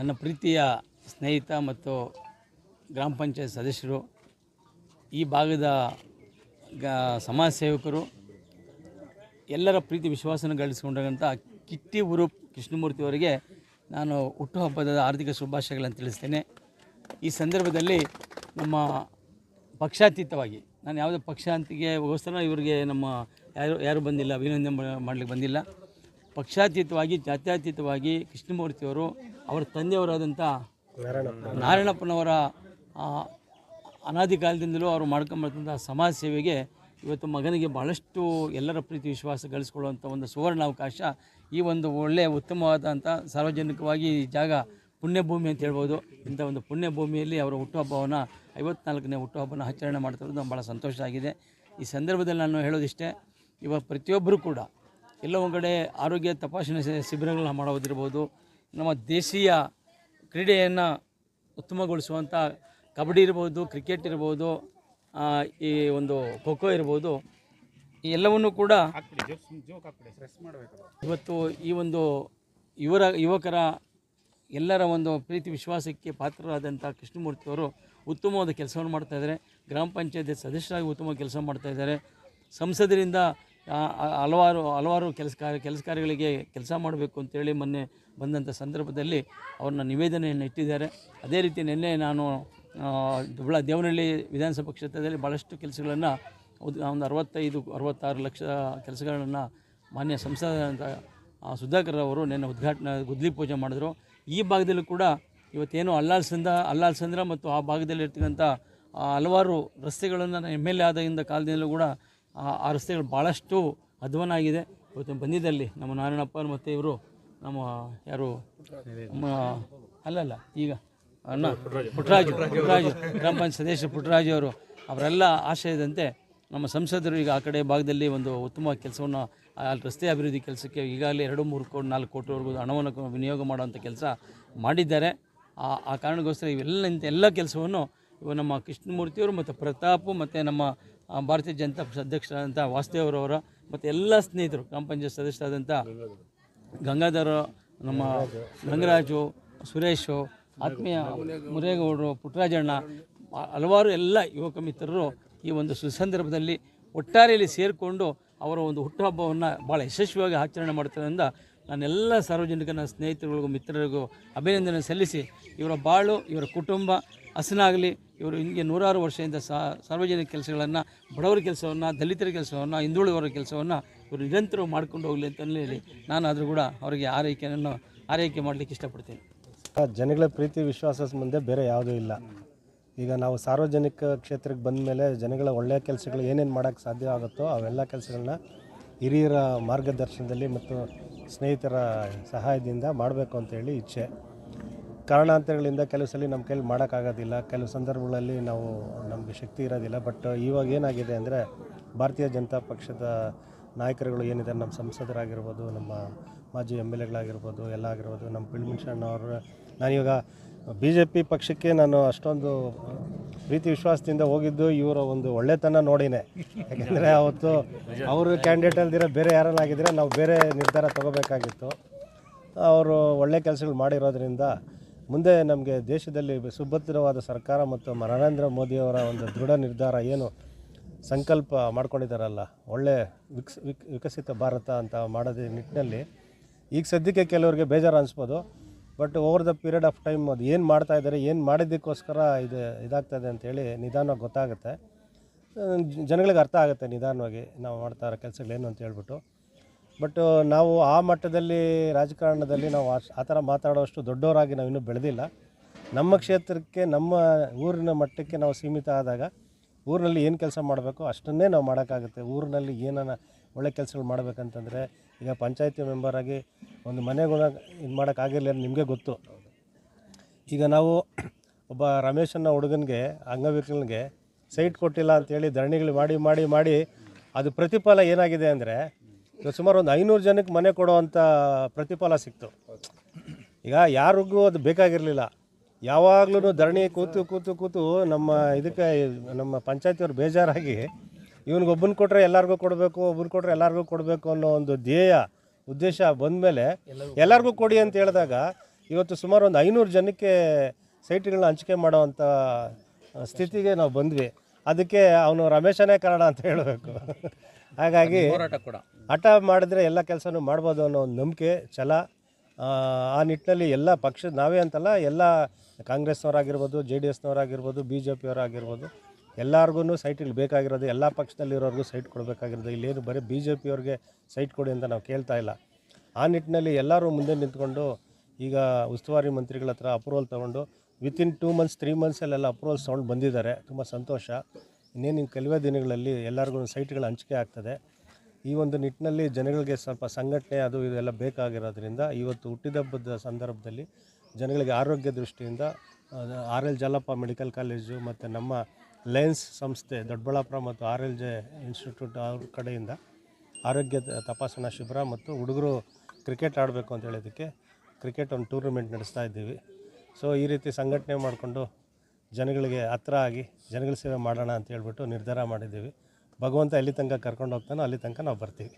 ನನ್ನ ಪ್ರೀತಿಯ ಸ್ನೇಹಿತ ಮತ್ತು ಗ್ರಾಮ ಪಂಚಾಯತ್ ಸದಸ್ಯರು, ಈ ಭಾಗದ ಗ, ಸಮಾಜ ಸೇವಕರು, ಎಲ್ಲರ ಪ್ರೀತಿ ವಿಶ್ವಾಸನ ಗಳಿಸಿಕೊಂಡಂಥ ಕಿಟ್ಟಿ ಊರು ಕೃಷ್ಣಮೂರ್ತಿ ಅವರಿಗೆ ನಾನು ಹುಟ್ಟುಹಬ್ಬದ ಆರ್ಥಿಕ ಶುಭಾಶಯಗಳನ್ನು ತಿಳಿಸ್ತೇನೆ. ಈ ಸಂದರ್ಭದಲ್ಲಿ ನಮ್ಮ ಪಕ್ಷಾತೀತವಾಗಿ, ನಾನು ಯಾವುದೇ ಪಕ್ಷಾಂತಿಗೆ ಅಂತಿಗೆ ಇವರಿಗೆ ನಮ್ಮ ಯಾರು ಯಾರು ಬಂದಿಲ್ಲ, ಅಭಿನಂದನೆ ಮಾಡಲಿಕ್ಕೆ ಬಂದಿಲ್ಲ. ಪಕ್ಷಾತೀತವಾಗಿ ಜಾತ್ಯತೀತವಾಗಿ ಕೃಷ್ಣಮೂರ್ತಿಯವರು ಅವರ ತಂದೆಯವರಾದಂಥ ನಾರಾಯಣಪ್ಪನವರ. ಅನಾದಿ ಕಾಲದಿಂದಲೂ ಅವರು ಮಾಡ್ಕೊಂಬರ್ತಂಥ ಸಮಾಜ ಸೇವೆಗೆ ಇವತ್ತು ಮಗನಿಗೆ ಭಾಳಷ್ಟು ಎಲ್ಲರ ಪ್ರೀತಿ ವಿಶ್ವಾಸ ಗಳಿಸ್ಕೊಳ್ಳುವಂಥ ಒಂದು ಸುವರ್ಣ ಅವಕಾಶ ಈ ಒಂದು ಒಳ್ಳೆಯ ಉತ್ತಮವಾದಂಥ ಸಾರ್ವಜನಿಕವಾಗಿ ಈ ಜಾಗ ಪುಣ್ಯಭೂಮಿ ಅಂತ ಹೇಳ್ಬೋದು. ಇಂಥ ಒಂದು ಪುಣ್ಯಭೂಮಿಯಲ್ಲಿ ಅವರ ಹುಟ್ಟುಹಬ್ಬವನ್ನು ಐವತ್ನಾಲ್ಕನೇ ಹುಟ್ಟುಹಬ್ಬನ ಆಚರಣೆ ಮಾಡ್ತಿರೋದು ಭಾಳ ಸಂತೋಷ ಆಗಿದೆ. ಈ ಸಂದರ್ಭದಲ್ಲಿ ನಾನು ಹೇಳೋದಿಷ್ಟೇ ಇವಾಗ ಪ್ರತಿಯೊಬ್ಬರೂ ಕೂಡ ಎಲ್ಲೋ ಒಂದು ಕಡೆ ಆರೋಗ್ಯ ತಪಾಸಣೆ ಶಿಬಿರಗಳನ್ನ ಮಾಡೋದಿರ್ಬೋದು. ನಮ್ಮ ದೇಶೀಯ ಕ್ರೀಡೆಯನ್ನು ಉತ್ತಮಗೊಳಿಸುವಂಥ ಕಬಡ್ಡಿ ಇರ್ಬೋದು ಕ್ರಿಕೆಟ್ ಇರ್ಬೋದು ಈ ಒಂದು ಖೋಖೋ ಇರ್ಬೋದು. ಈ ಎಲ್ಲವನ್ನೂ ಕೂಡ ಇವತ್ತು ಈ ಒಂದು ಯುವರ ಯುವಕರ ಎಲ್ಲರ ಒಂದು ಪ್ರೀತಿ ವಿಶ್ವಾಸಕ್ಕೆ ಪಾತ್ರರಾದಂಥ ಕೃಷ್ಣಮೂರ್ತಿಯವರು ಉತ್ತಮವಾದ ಕೆಲಸವನ್ನು ಮಾಡ್ತಾಯಿದ್ದಾರೆ ಗ್ರಾಮ ಪಂಚಾಯತಿ ಸದಸ್ಯರಾಗಿ ಉತ್ತಮ ಕೆಲಸ ಮಾಡ್ತಾಯಿದ್ದಾರೆ ಸಂಸದರಿಂದ ಹಲವಾರು ಹಲವಾರು ಕೆಲಸ ಕಾರ್ಯ, ಕೆಲಸ ಕಾರ್ಯಗಳಿಗೆ ಕೆಲಸ ಮಾಡಬೇಕು ಅಂತೇಳಿ ಮೊನ್ನೆ ಬಂದಂಥ ಸಂದರ್ಭದಲ್ಲಿ ಅವ್ರನ್ನ ನಿವೇದನೆಯನ್ನು ಇಟ್ಟಿದ್ದಾರೆ. ಅದೇ ರೀತಿ ನಿನ್ನೆ ನಾನು ದುಬಳ ದೇವನಹಳ್ಳಿ ವಿಧಾನಸಭಾ ಕ್ಷೇತ್ರದಲ್ಲಿ ಭಾಳಷ್ಟು ಕೆಲಸಗಳನ್ನು ಒಂದು ಅರವತ್ತೈದು, ಅರವತ್ತಾರು ಲಕ್ಷ ಕೆಲಸಗಳನ್ನು ಮಾನ್ಯ ಸಂಸದ ಸುಧಾಕರ್ ಅವರು ನಿನ್ನೆ ಉದ್ಘಾಟನೆ ಗುದ್ಲಿ ಪೂಜೆ ಮಾಡಿದ್ರು. ಈ ಭಾಗದಲ್ಲೂ ಕೂಡ ಇವತ್ತೇನು ಅಲ್ಲಾಲ್ಸಂದ ಅಲ್ಲಾಲ್ಸಂದ್ರ ಮತ್ತು ಆ ಭಾಗದಲ್ಲಿ ಇರ್ತಕ್ಕಂಥ ಹಲವಾರು ರಸ್ತೆಗಳನ್ನು ನಾನು ಎಂ ಎಲ್ ಎ ಆದಾಗಿಂದ ಕಾಲದಿಂದಲೂ ಕೂಡ ಆ ರಸ್ತೆಗಳು ಭಾಳಷ್ಟು ಅಧ್ವಾನ ಆಗಿದೆ ಇವತ್ತು ಬಂದಿದ್ದಲ್ಲಿ ನಮ್ಮ ನಾರಾಯಣಪ್ಪ ಮತ್ತು ಇವರು, ನಮ್ಮ ಯಾರು ಅಲ್ಲಲ್ಲ, ಈಗ ಅಣ್ಣ ಪುಟ್ಟರಾಜು ಪುಟ್ಟರಾಜು ಗ್ರಾಮ ಪಂಚಾಯತ್ ಸದಸ್ಯ ಪುಟ್ಟರಾಜು ಅವರು, ಅವರೆಲ್ಲ ಆಶಯದಂತೆ ನಮ್ಮ ಸಂಸದರು ಈಗ ಆ ಕಡೆ ಭಾಗದಲ್ಲಿ ಒಂದು ಉತ್ತಮ ಕೆಲಸವನ್ನು ಅಲ್ಲಿ ರಸ್ತೆ ಅಭಿವೃದ್ಧಿ ಕೆಲಸಕ್ಕೆ ಈಗಾಗಲೇ ಎರಡು, ಮೂರು ಕೋಟಿ ನಾಲ್ಕು ಕೋಟಿವರೆಗೂ ಹಣವನ್ನು ವಿನಿಯೋಗ ಮಾಡುವಂಥ ಕೆಲಸ ಮಾಡಿದ್ದಾರೆ. ಆ ಆ ಕಾರಣಕ್ಕೋಸ್ಕರ ಇವೆಲ್ಲ ಇಂಥ ಎಲ್ಲ ಕೆಲಸವನ್ನು ಇವು ನಮ್ಮ ಕೃಷ್ಣಮೂರ್ತಿಯವರು ಮತ್ತು ಪ್ರತಾಪು ಮತ್ತು ನಮ್ಮ ಭಾರತೀಯ ಜನತಾ ಪಕ್ಷ ಅಧ್ಯಕ್ಷರಾದಂಥ ವಾಸುದೇವರವರ ಮತ್ತು ಎಲ್ಲ ಸ್ನೇಹಿತರು, ಗ್ರಾಮ ಪಂಚಾಯತ್ ಸದಸ್ಯರಾದಂಥ ಗಂಗಾಧರ, ನಮ್ಮ ಗಂಗರಾಜು, ಸುರೇಶು, ಆತ್ಮೀಯ ಮುರೇಗೌಡರು ಪುಟ್ಟರಾಜಣ್ಣ ಹಲವಾರು ಎಲ್ಲ ಯುವಕ ಮಿತ್ರರು ಈ ಒಂದು ಸುಸಂದರ್ಭದಲ್ಲಿ ಒಟ್ಟಾರೆಯಲ್ಲಿ ಸೇರಿಕೊಂಡು ಅವರ ಒಂದು ಹುಟ್ಟುಹಬ್ಬವನ್ನು ಭಾಳ ಯಶಸ್ವಿಯಾಗಿ ಆಚರಣೆ ಮಾಡ್ತಿರೋದ್ರಿಂದ ನಾನೆಲ್ಲ ಸಾರ್ವಜನಿಕನ ಸ್ನೇಹಿತರಿಗೂ ಮಿತ್ರರಿಗೂ ಅಭಿನಂದನೆ ಸಲ್ಲಿಸಿ ಇವರ ಬಾಳು, ಇವರ ಕುಟುಂಬ, ಹಸನಾಗಲಿ, ಇವರು ಹಿಂಗೆ ನೂರಾರು ವರ್ಷದಿಂದ ಸಾರ್ವಜನಿಕ ಕೆಲಸಗಳನ್ನು, ಬಡವರ ಕೆಲಸವನ್ನು, ದಲಿತರ ಕೆಲಸವನ್ನು, ಹಿಂದುಳಿದವರ ಕೆಲಸವನ್ನು ಇವರು ನಿರಂತರ ಮಾಡ್ಕೊಂಡು ಹೋಗಲಿ ಅಂತ ಹೇಳಿ ನಾನು ಆದರೂ ಕೂಡ ಅವರಿಗೆ ಆರೈಕೆಯನ್ನು ಆರೈಕೆ ಮಾಡಲಿಕ್ಕೆ ಇಷ್ಟಪಡ್ತೀನಿ. ಜನಗಳ ಪ್ರೀತಿ ವಿಶ್ವಾಸ ಮುಂದೆ ಬೇರೆ ಯಾವುದೂ ಇಲ್ಲ. ಈಗ ನಾವು ಸಾರ್ವಜನಿಕ ಕ್ಷೇತ್ರಕ್ಕೆ ಬಂದ ಮೇಲೆ ಜನಗಳ ಒಳ್ಳೆಯ ಕೆಲಸಗಳು ಏನೇನು ಮಾಡೋಕ್ಕೆ ಸಾಧ್ಯ ಆಗುತ್ತೋ ಅವೆಲ್ಲ ಕೆಲಸಗಳನ್ನ ಹಿರಿಯರ ಮಾರ್ಗದರ್ಶನದಲ್ಲಿ ಮತ್ತು ಸ್ನೇಹಿತರ ಸಹಾಯದಿಂದ ಮಾಡಬೇಕು ಅಂತೇಳಿ ಇಚ್ಛೆ. ಕಾರಣಾಂತರಗಳಿಂದ ಕೆಲವು ಸಲ ನಮ್ಮ ಕೈಲಿ ಮಾಡೋಕ್ಕಾಗೋದಿಲ್ಲ ಕೆಲವು ಸಂದರ್ಭಗಳಲ್ಲಿ ನಾವು ನಮಗೆ ಶಕ್ತಿ ಇರೋದಿಲ್ಲ. ಬಟ್ ಇವಾಗ ಏನಾಗಿದೆ ಅಂದರೆ ಭಾರತೀಯ ಜನತಾ ಪಕ್ಷದ ನಾಯಕರುಗಳು ಏನಿದ್ದಾರೆ, ನಮ್ಮ ಸಂಸದರಾಗಿರ್ಬೋದು, ನಮ್ಮ ಮಾಜಿ ಎಂ ಎಲ್ ಎಗಳಾಗಿರ್ಬೋದು, ಎಲ್ಲ ಆಗಿರ್ಬೋದು, ನಮ್ಮ ಪಿಳ್ಮಿಷನ್ ಅವರು ನಾನಿವಾಗ ಬಿ ಜೆ ಪಿ ಪಕ್ಷಕ್ಕೆ ನಾನು ಅಷ್ಟೊಂದು ಪ್ರೀತಿ ವಿಶ್ವಾಸದಿಂದ ಹೋಗಿದ್ದು ಇವರ ಒಂದು ಒಳ್ಳೆತನ ನೋಡಿನೇ. ಯಾಕೆಂದರೆ ಅವತ್ತು ಅವರು ಕ್ಯಾಂಡಿಡೇಟ್ ಅಲ್ದಿರ ಬೇರೆ ಯಾರನ್ನಾಗಿದ್ದರೆ ನಾವು ಬೇರೆ ನಿರ್ಧಾರ ತಗೋಬೇಕಾಗಿತ್ತು. ಅವರು ಒಳ್ಳೆ ಕೆಲಸಗಳು ಮಾಡಿರೋದ್ರಿಂದ ಮುಂದೆ ನಮಗೆ ದೇಶದಲ್ಲಿ ಸುಭದ್ರವಾದ ಸರ್ಕಾರ ಮತ್ತು ನರೇಂದ್ರ ಮೋದಿಯವರ ಒಂದು ದೃಢ ನಿರ್ಧಾರ ಏನು ಸಂಕಲ್ಪ ಮಾಡ್ಕೊಂಡಿದ್ದಾರಲ್ಲ, ಒಳ್ಳೆ ವಿಕ್ಸ್ ವಿಕ್ ವಿಕಸಿತ ಭಾರತ ಅಂತ ಮಾಡೋದೇ ನಿಟ್ಟಿನಲ್ಲಿ ಈಗ ಸದ್ಯಕ್ಕೆ ಕೆಲವರಿಗೆ ಬೇಜಾರು ಅನಿಸ್ಬೋದು but over the period of time ಅದು ಏನು ಮಾಡ್ತಾ ಇದ್ದಾರೆ ಏನು ಮಾಡಿದ್ದಕ್ಕೋಸ್ಕರ ಇದು ಇದಾಗ್ತದೆ ಅಂತೇಳಿ ನಿಧಾನವಾಗಿ ಗೊತ್ತಾಗುತ್ತೆ. ಜನಗಳಿಗೆ ಅರ್ಥ ಆಗುತ್ತೆ ನಿಧಾನವಾಗಿ ನಾವು ಮಾಡ್ತಾ ಇರೋ ಕೆಲಸಗಳೇನು ಅಂತ ಹೇಳ್ಬಿಟ್ಟು. ಬಟ್ ನಾವು ಆ ಮಟ್ಟದಲ್ಲಿ, ರಾಜಕಾರಣದಲ್ಲಿ ನಾವು ಆ ಥರ ಮಾತಾಡೋಷ್ಟು ದೊಡ್ಡವರಾಗಿ ನಾವು ಇನ್ನೂ ಬೆಳೆದಿಲ್ಲ. ನಮ್ಮ ಕ್ಷೇತ್ರಕ್ಕೆ, ನಮ್ಮ ಊರಿನ ಮಟ್ಟಕ್ಕೆ ನಾವು ಸೀಮಿತ ಆದಾಗ ಊರಿನಲ್ಲಿ ಏನು ಕೆಲಸ ಮಾಡಬೇಕು ಅಷ್ಟನ್ನೇ ನಾವು ಮಾಡೋಕ್ಕಾಗುತ್ತೆ. ಊರಿನಲ್ಲಿ ಏನನ್ನ ಒಳ್ಳೆ ಕೆಲಸಗಳು ಮಾಡಬೇಕಂತಂದರೆ ಈಗ ಪಂಚಾಯತಿ ಮೆಂಬರಾಗಿ ಒಂದು ಮನೆಗಳ ಇದು ಮಾಡೋಕ್ಕಾಗಿರಲಿಲ್ಲ ನಿಮಗೆ ಗೊತ್ತು. ಈಗ ನಾವು ಒಬ್ಬ ರಮೇಶ್ ಹುಡುಗನಿಗೆ ಅಂಗವಿಕಲನಿಗೆ ಸೈಟ್ ಕೊಟ್ಟಿಲ್ಲ ಅಂತೇಳಿ ಧರಣಿಗಳು ಮಾಡಿ ಮಾಡಿ ಮಾಡಿ ಅದು ಪ್ರತಿಫಲ ಏನಾಗಿದೆ ಅಂದರೆ ಸುಮಾರು ಒಂದು ಐನೂರು ಜನಕ್ಕೆ ಮನೆ ಕೊಡುವಂಥ ಪ್ರತಿಫಲ ಸಿಕ್ತು. ಈಗ ಯಾರಿಗೂ ಅದು ಬೇಕಾಗಿರಲಿಲ್ಲ. ಯಾವಾಗಲೂ ಧರಣಿ ಕೂತು ಕೂತು ಕೂತು ನಮ್ಮ ಇದಕ್ಕೆ ನಮ್ಮ ಪಂಚಾಯತಿಯವ್ರು ಬೇಜಾರಾಗಿ, ಇವನಿಗೊಬ್ಬನ ಕೊಟ್ಟರೆ ಎಲ್ಲರಿಗೂ ಕೊಡಬೇಕು, ಒಬ್ಬನ ಕೊಟ್ಟರೆ ಎಲ್ಲರಿಗೂ ಕೊಡಬೇಕು ಅನ್ನೋ ಒಂದು ಧ್ಯೇಯ ಉದ್ದೇಶ ಬಂದಮೇಲೆ ಎಲ್ಲರಿಗೂ ಕೊಡಿ ಅಂತ ಹೇಳಿದಾಗ ಇವತ್ತು ಸುಮಾರು ಒಂದು ಐನೂರು ಜನಕ್ಕೆ ಸೈಟ್ಗಳನ್ನ ಹಂಚಿಕೆ ಮಾಡೋವಂಥ ಸ್ಥಿತಿಗೆ ನಾವು ಬಂದ್ವಿ. ಅದಕ್ಕೆ ಅವನು ರಮೇಶನೇ ಕಾರಣ ಅಂತ ಹೇಳಬೇಕು. ಹಾಗಾಗಿ ಹಠ ಮಾಡಿದ್ರೆ ಎಲ್ಲ ಕೆಲಸನೂ ಮಾಡ್ಬೋದು ಅನ್ನೋ ಒಂದು ನಂಬಿಕೆ ಛಲ ಆ, ಆ ನಿಟ್ಟಿನಲ್ಲಿ ಎಲ್ಲ ಪಕ್ಷದ ನಾವೇ ಅಂತಲ್ಲ ಎಲ್ಲ ಕಾಂಗ್ರೆಸ್ನವರಾಗಿರ್ಬೋದು ಜೆ ಡಿ ಎಸ್ನವರಾಗಿರ್ಬೋದು ಬಿ ಜೆ ಪಿಯವರಾಗಿರ್ಬೋದು ಎಲ್ಲರಿಗೂ ಸೈಟ್ಗಳು ಬೇಕಾಗಿರೋದು, ಎಲ್ಲ ಪಕ್ಷದಲ್ಲಿರೋರಿಗೂ ಸೈಟ್ ಕೊಡಬೇಕಾಗಿರೋದು. ಇಲ್ಲೇನು ಬರೀ ಬಿ ಜೆ ಪಿಯವ್ರಿಗೆ ಸೈಟ್ ಕೊಡಿ ಅಂತ ನಾವು ಕೇಳ್ತಾ ಇಲ್ಲ. ಆ ನಿಟ್ಟಿನಲ್ಲಿ ಎಲ್ಲರೂ ಮುಂದೆ ನಿಂತ್ಕೊಂಡು ಈಗ ಉಸ್ತುವಾರಿ ಮಂತ್ರಿಗಳ ಹತ್ರ ಅಪ್ರೂವಲ್ ತೊಗೊಂಡು ವಿತಿನ್ ಟೂ ಮಂತ್ಸ್ ತ್ರೀ ಮಂತ್ಸಲ್ಲೆಲ್ಲ ಅಪ್ರೂವಲ್ಸ್ ತೊಗೊಂಡು ಬಂದಿದ್ದಾರೆ. ತುಂಬ ಸಂತೋಷ. ಇನ್ನೇನು ಕೆಲವೇ ದಿನಗಳಲ್ಲಿ ಎಲ್ಲರಿಗೂ ಸೈಟ್ಗಳು ಹಂಚಿಕೆ ಆಗ್ತದೆ. ಈ ಒಂದು ನಿಟ್ಟಿನಲ್ಲಿ ಜನಗಳಿಗೆ ಸ್ವಲ್ಪ ಸಂಘಟನೆ ಅದು ಇದೆಲ್ಲ ಬೇಕಾಗಿರೋದ್ರಿಂದ ಇವತ್ತು ಹುಟ್ಟಿದಬ್ಬದ ಸಂದರ್ಭದಲ್ಲಿ ಜನಗಳಿಗೆ ಆರೋಗ್ಯ ದೃಷ್ಟಿಯಿಂದ R L Jalappa medical college ಮತ್ತು ನಮ್ಮ ಲಯನ್ಸ್ ಸಂಸ್ಥೆ, ದೊಡ್ಡಬಳ್ಳಾಪುರ ಮತ್ತು ಆರ್ ಎಲ್ ಜೆ ಇನ್ಸ್ಟಿಟ್ಯೂಟ್ ಅವ್ರ ಕಡೆಯಿಂದ ಆರೋಗ್ಯ ತಪಾಸಣಾ ಶಿಬಿರ ಮತ್ತು ಹುಡುಗರು ಕ್ರಿಕೆಟ್ ಆಡಬೇಕು ಅಂತ ಹೇಳಿದ್ದಕ್ಕೆ ಕ್ರಿಕೆಟ್ ಒಂದು ಟೂರ್ನಮೆಂಟ್ ನಡೆಸ್ತಾ ಇದ್ದೀವಿ. ಸೊ ಈ ರೀತಿ ಸಂಘಟನೆ ಮಾಡಿಕೊಂಡು ಜನಗಳಿಗೆ ಹತ್ರ ಆಗಿ ಜನಗಳ ಸೇವೆ ಮಾಡೋಣ ಅಂತ ಹೇಳ್ಬಿಟ್ಟು ನಿರ್ಧಾರ ಮಾಡಿದ್ದೀವಿ. ಭಗವಂತ ಎಲ್ಲಿ ತನಕ ಕರ್ಕೊಂಡು ಹೋಗ್ತಾನೋ ಅಲ್ಲಿ ತನಕ ನಾವು ಬರ್ತೀವಿ.